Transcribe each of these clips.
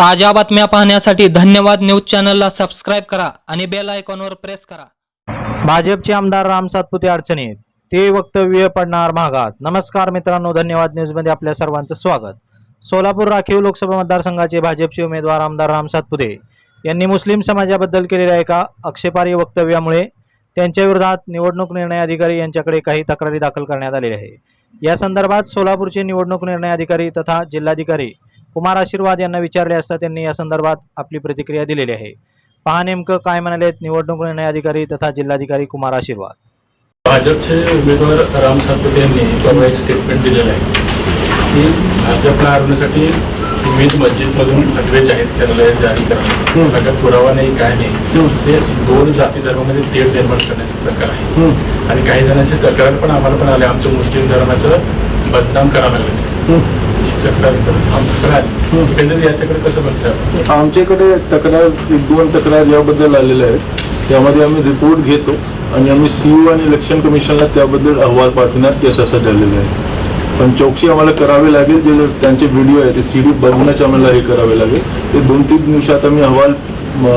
ताज्या बातम्या पाहण्यासाठी धन्यवाद न्यूज चॅनलला सबस्क्राईब करा आणि बेल आयकॉनवर प्रेस करा. भाजपचे आमदार राम सातपुते अडचणीत. ते वक्तव्य पडणार महागात. नमस्कार मित्रांनो धन्यवाद न्यूजमध्ये आपल्या सर्वांचं स्वागत. सोलापूर राखीव लोकसभा मतदारसंघाचे भाजपचे उमेदवार आमदार राम सातपुते यांनी मुस्लिम समाजाबद्दल केलेल्या एका आक्षेपार्ह वक्तव्यामुळे त्यांच्या विरोधात निवडणूक निर्णय अधिकारी यांच्याकडे काही तक्रारी दाखल करण्यात आलेल्या आहे या संदर्भात सोलापूरचे निवडणूक निर्णय अधिकारी तथा जिल्हाधिकारी कुमार आशीर्वाद यांना विचारले असता त्यांनी या संदर्भात आपली प्रतिक्रिया दिलेली आहे. पहा नेमकं काय म्हणालेत निवडणूक निर्णय अधिकारी तथा जिल्हाधिकारी कुमार आशीर्वाद. भाजपचे उमेदवार राम सातपुते यांनी परवा एक स्टेटमेंट दिलेलं आहे की भाजपला हरवण्यासाठी विविध मस्जिदमधून फतवे जाहीर करायला जारी करा त्याचा पुरावा नाही काय नाही ते दोन जाती धर्मामध्ये तेढ निर्माण करण्याचा प्रकार आहे. आणि काही जणांची तक्रार पण आम्हाला पण आले आमचं मुस्लिम धर्माचं बदनाम करायला लागले. याच्याकडे कसं बघतात आमच्याकडे तक्रार एक दोन तक्रार याबद्दल आलेल्या आहेत. त्यामध्ये आम्ही रिपोर्ट घेतो आणि आम्ही सीओ आणि इलेक्शन कमिशनला त्याबद्दल अहवाल पाठवण्यात यशस्वी झालेलं आहे. पण चौकशी आम्हाला करावी लागेल. जे त्यांचे व्हिडिओ आहे ते सी डी बनवण्याचे आम्हाला हे करावे लागेल. ते दोन तीन दिवसात आम्ही अहवाल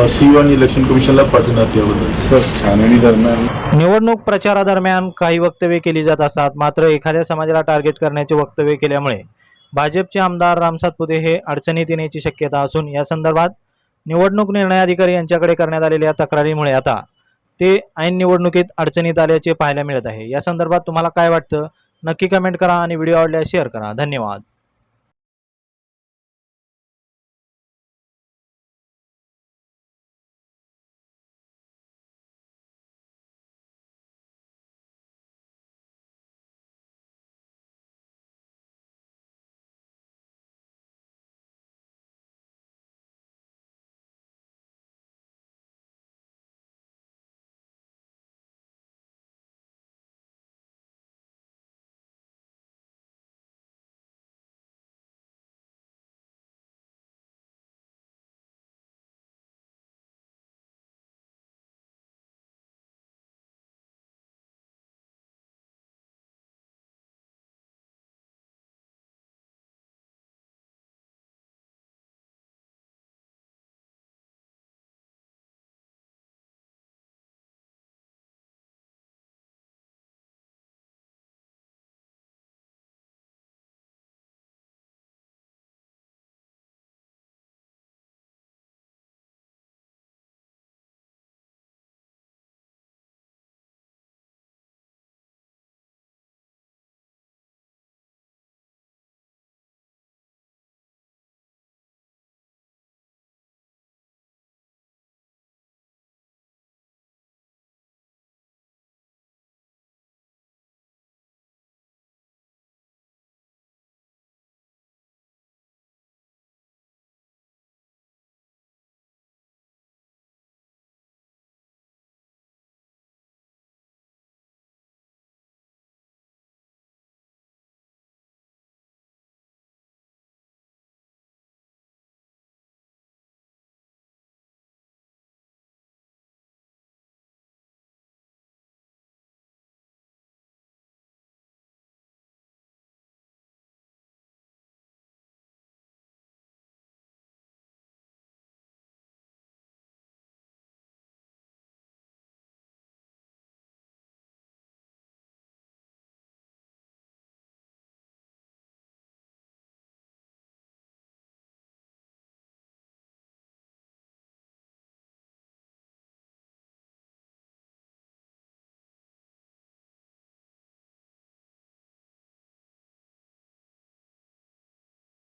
सीओ आणि इलेक्शन कमिशनला पाठवण्यात याबद्दल. सर छाननी दरम्यान निवडणूक प्रचारादरम्यान काही वक्तव्य केली जात असतात. मात्र एखाद्या समाजाला टार्गेट करण्याचे वक्तव्य केल्यामुळे भाजपचे आमदार राम सातपुते हे अडचणीत येण्याची शक्यता असून या संदर्भात निवडणूक निर्णय अधिकारी यांच्याकडे करण्यात आलेल्या तक्रारीमुळे आता ते ऐन निवडणुकीत अडचणीत आल्याचे पाहायला मिळत आहे. या संदर्भात तुम्हाला काय वाटतं? नक्की कमेंट करा आणि व्हिडिओ आवडल्यास शेअर करा. धन्यवाद.